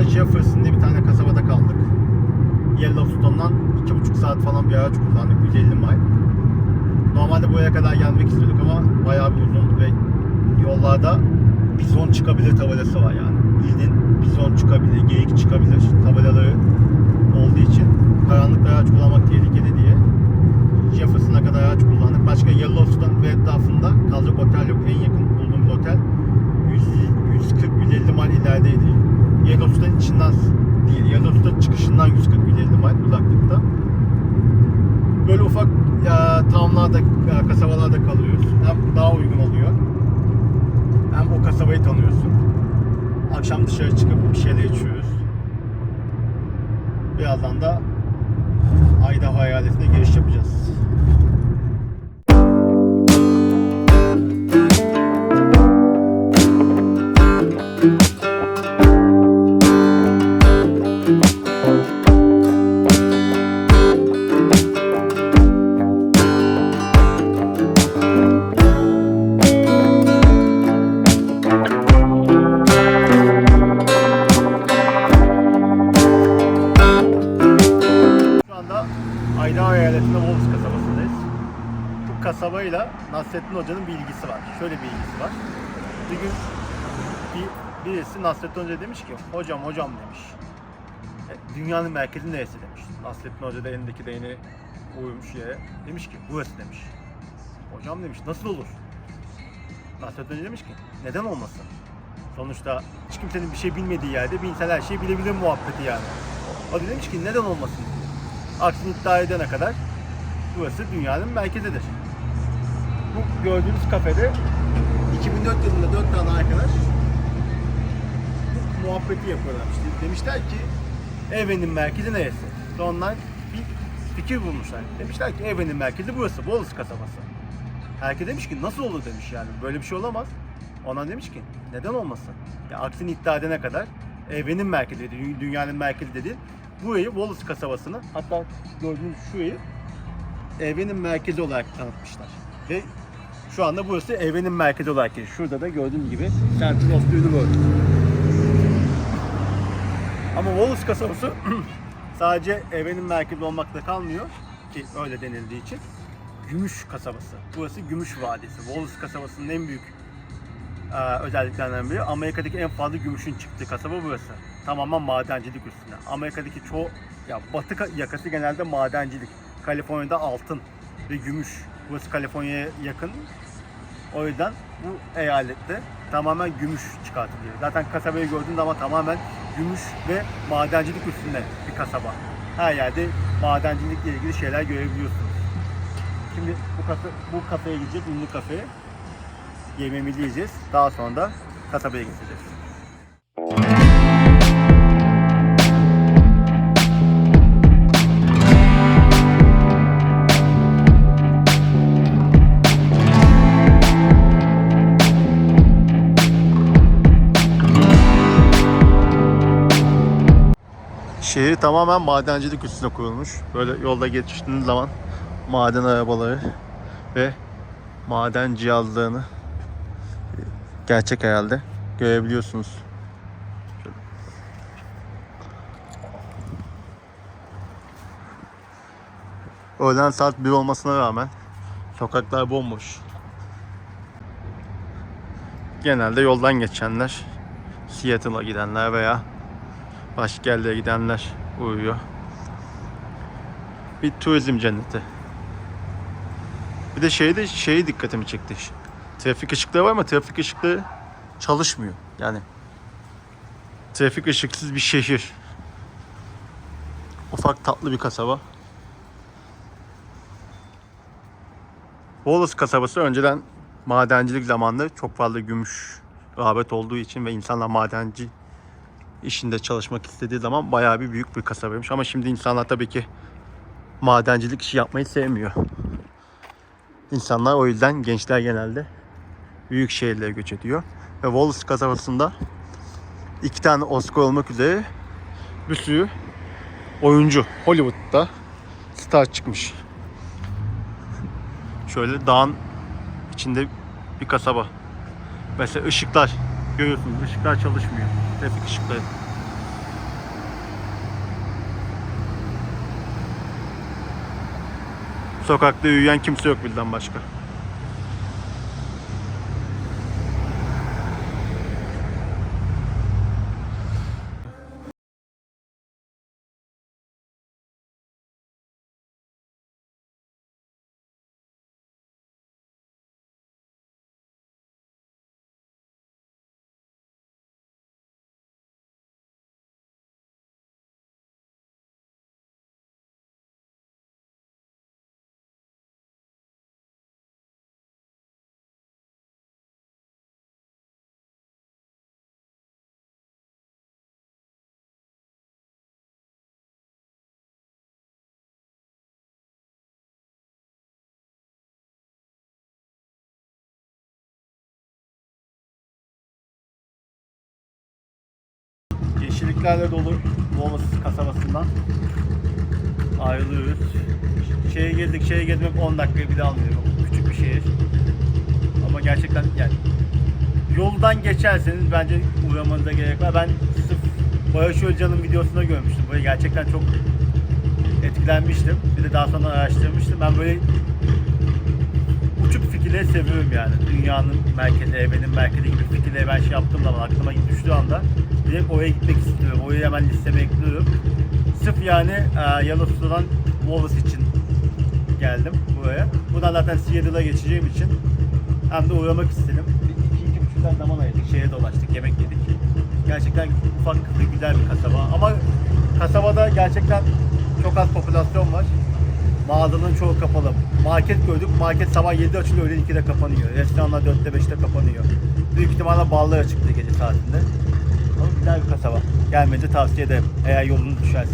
Amerika'da Jefferson diye bir tane kasabada kaldık. Yellowstone'dan iki buçuk saat falan bir araç kullandık. 150 mil. Normalde buraya kadar gelmek istiyorduk ama bayağı bir uzun ve yollarda bizon çıkabilir tabelası var yani. Bildiğin bizon çıkabilir, geyik çıkabilir tabelaları olduğu için karanlıkta araç kullanmak tehlikeli diye Jefferson'a kadar araç kullandık. Başka Yellowstone ve etrafında kalacak otel yok. En yakın bulduğumuz otel 140-150 mil ilerideydi. Yellowstone içinden değil, Yellowstone çıkışından 140-150 mil uzaklıkta. Böyle ufak ya, townlarda, ya, kasabalarda kalıyoruz. Hem daha uygun oluyor. Hem o kasabayı tanıyorsun. Akşam dışarı çıkıp bir şeyler içiyoruz. Birazdan da Idaho eyaletine giriş yapacağız. Kasabayla Nasrettin Hoca'nın bir ilgisi var. Şöyle bir ilgisi var. Bir gün bir, birisi Nasrettin Hoca demiş ki hocam hocam demiş. "E, Dünyanın merkezi neresi demiş. Nasrettin Hoca da elindeki değneği koymuş yere. Demiş ki burası demiş. Hocam demiş nasıl olur? Nasrettin Hoca demiş ki neden olmasın? Sonuçta hiç kimsenin bir şey bilmediği yerde bir insan her şeyi bilebilir muhabbeti yani. O da demiş ki neden olmasın. Aksini iddia edene kadar burası dünyanın merkezidir. Bu gördüğünüz kafede 2004 yılında 4 tane arkadaş bu muhabbeti yapıyorlar. İşte demişler ki evrenin merkezi neresi? Sonra bir fikir bulmuşlar. Demişler ki evrenin merkezi burası, Wallace kasabası. Herkes demiş ki nasıl olur demiş yani böyle bir şey olamaz. Ona demiş ki neden olmasın? Ya aksini iddia edene kadar evrenin merkezi, dü- dünyanın merkezi dedi. Burayı Wallace kasabasını hatta gördüğünüz şurayı evrenin merkezi olarak tanıtmışlar. Ve şu anda burası evrenin merkezi olarak geçiyor. Şurada da gördüğünüz gibi Central of the Universe. Ama Wallace kasabası sadece evrenin merkezi olmakla kalmıyor ki öyle denildiği için. Gümüş kasabası. Burası Gümüş Vadisi. Wallace kasabasının en büyük e, özelliklerinden biri Amerika'daki en fazla gümüşün çıktığı kasaba burası. Tamamen madencilik üstüne. Amerika'daki çoğu ya batı ka- yakası genelde madencilik. Kaliforniya'da altın ve gümüş. Burası Kaliforniya'ya yakın. O yüzden bu eyalette tamamen gümüş çıkartılıyor. Zaten kasabayı gördüğünde ama tamamen gümüş ve madencilik üstünde bir kasaba. Her yerde madencilikle ilgili şeyler görebiliyorsunuz. Şimdi bu kafe, bu kafeye gideceğiz, ünlü kafeye. Yemeğimizi yiyeceğiz. Daha sonra da kasabaya gideceğiz. Şehir tamamen madencilik üstüne kurulmuş. Böyle yolda geçtiğiniz zaman maden arabaları ve maden cihazlarını gerçek herhalde görebiliyorsunuz. Öğlen saat 1 olmasına rağmen sokaklar bomboş. Genelde yoldan geçenler, Seattle'a gidenler veya başka yerlere gidenler uyuyor. Bir turizm cenneti. Bir de şeyde şeyi dikkatimi çekti. Trafik ışıkları var ama trafik ışıkları çalışmıyor. Yani trafik ışıksız bir şehir. Ufak tatlı bir kasaba. Wallace kasabası önceden madencilik zamanında çok fazla gümüş rağbet olduğu için ve insanlar madenci işinde çalışmak istediği zaman bayağı bir büyük bir kasabaymış. Ama şimdi insanlar tabii ki madencilik işi yapmayı sevmiyor. İnsanlar o yüzden gençler genelde büyük şehirlere göç ediyor. Ve Wallace kasabasında iki tane Oscar olmak üzere bir sürü oyuncu Hollywood'da star çıkmış. Şöyle dağın içinde bir kasaba. Mesela ışıklar Görüyorsunuz ışıklar çalışmıyor. Trafik ışıkları. Sokakta yürüyen kimse yok bilden başka. Yeşilliklerle dolu Volos kasabasından ayrılıyoruz. Şeye girdik, şeye gezmek 10 dakika bile almıyor. Küçük bir şehir. Ama gerçekten yani yoldan geçerseniz bence uğramanıza gerek var. Ben sırf Barış Özcan'ın videosunda görmüştüm. Böyle gerçekten çok etkilenmiştim. Bir de daha sonra araştırmıştım. Ben böyle uçuk fikirleri seviyorum yani. Dünyanın merkezi, evrenin merkezi gibi fikirleri ben şey yaptığım zaman aklıma düştüğü anda direkt oraya gitmek istiyorum. Orayı hemen listeme ekliyorum. Sırf yani e, Yellowstone'dan Wallace için geldim buraya. Buradan zaten Seattle'a geçeceğim için hem de uğramak istedim. Bir iki, iki buçuk saat zaman ayırdık. Şeye dolaştık, yemek yedik. Gerçekten ufak ve güzel bir kasaba. Ama kasabada gerçekten çok az popülasyon var. Mağazanın çoğu kapalı. Market gördük. Market sabah 7'de açılıyor, öğlen 2'de kapanıyor. Restoranlar 4'te 5'te kapanıyor. Büyük ihtimalle ballar açıktı gece saatinde. Ama güzel bir kasaba. Gelmenizi tavsiye ederim eğer yolunuz düşerse.